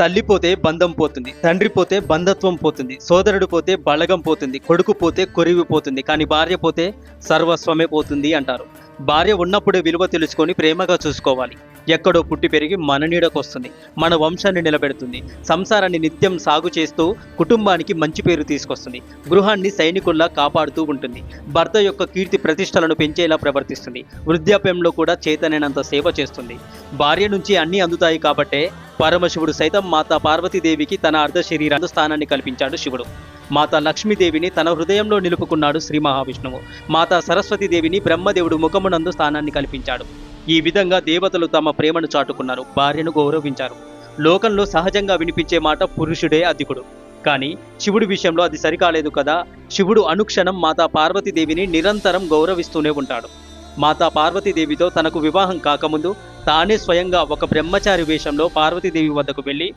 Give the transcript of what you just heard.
తల్లి పోతే బంధం పోతుంది తండ్రి పోతే బంధత్వం పోతుంది సోదరుడు పోతే బలగం పోతుంది కొడుకు పోతే కొరివి పోతుంది కానీ భార్య పోతే సర్వస్వమే పోతుంది అంటారు. భార్య ఉన్నప్పుడే విలువ తెలుసుకొని ప్రేమగా చూసుకోవాలి. ఎక్కడో పుట్టి పెరిగి మన నీడకొస్తుంది మన వంశాన్ని నిలబెడుతుంది. సంసారాన్ని నిత్యం సాగు చేస్తూ కుటుంబానికి మంచి పేరు తీసుకొస్తుంది. గృహాన్ని సైనికుల్లా కాపాడుతూ ఉంటుంది. భర్త యొక్క కీర్తి ప్రతిష్టలను పెంచేలా ప్రవర్తిస్తుంది. వృద్ధాప్యంలో కూడా చేతనైనంత సేవ చేస్తుంది. భార్య నుంచి అన్నీ అందుతాయి కాబట్టే పరమశివుడు సైతం మాతా పార్వతీదేవికి తన అర్ధ శరీరాన్ని స్థానాన్ని కల్పించాడు శివుడు. మాతా లక్ష్మీదేవిని తన హృదయంలో నిలుపుకున్నాడు శ్రీ మహావిష్ణువు. మాతా సరస్వతీదేవిని బ్రహ్మదేవుడు ముఖమునందు స్థానాన్ని కల్పించాడు. ఈ విధంగా దేవతలు తమ ప్రేమను చాటుకున్నారు. భార్యను గౌరవించారు. లోకంలో సహజంగా వినిపించే మాట పురుషుడే అధికుడు. కానీ శివుడి విషయంలో అది సరికాలేదు కదా? శివుడు అనుక్షణం మాతా పార్వతీదేవిని నిరంతరం గౌరవిస్తూనే ఉంటాడు. మాతా పార్వతీదేవితో తనకు వివాహం కాకముందు తానే స్వయంగా ఒక బ్రహ్మచారి వేషంలో పార్వతీదేవి వద్దకు వెళ్ళి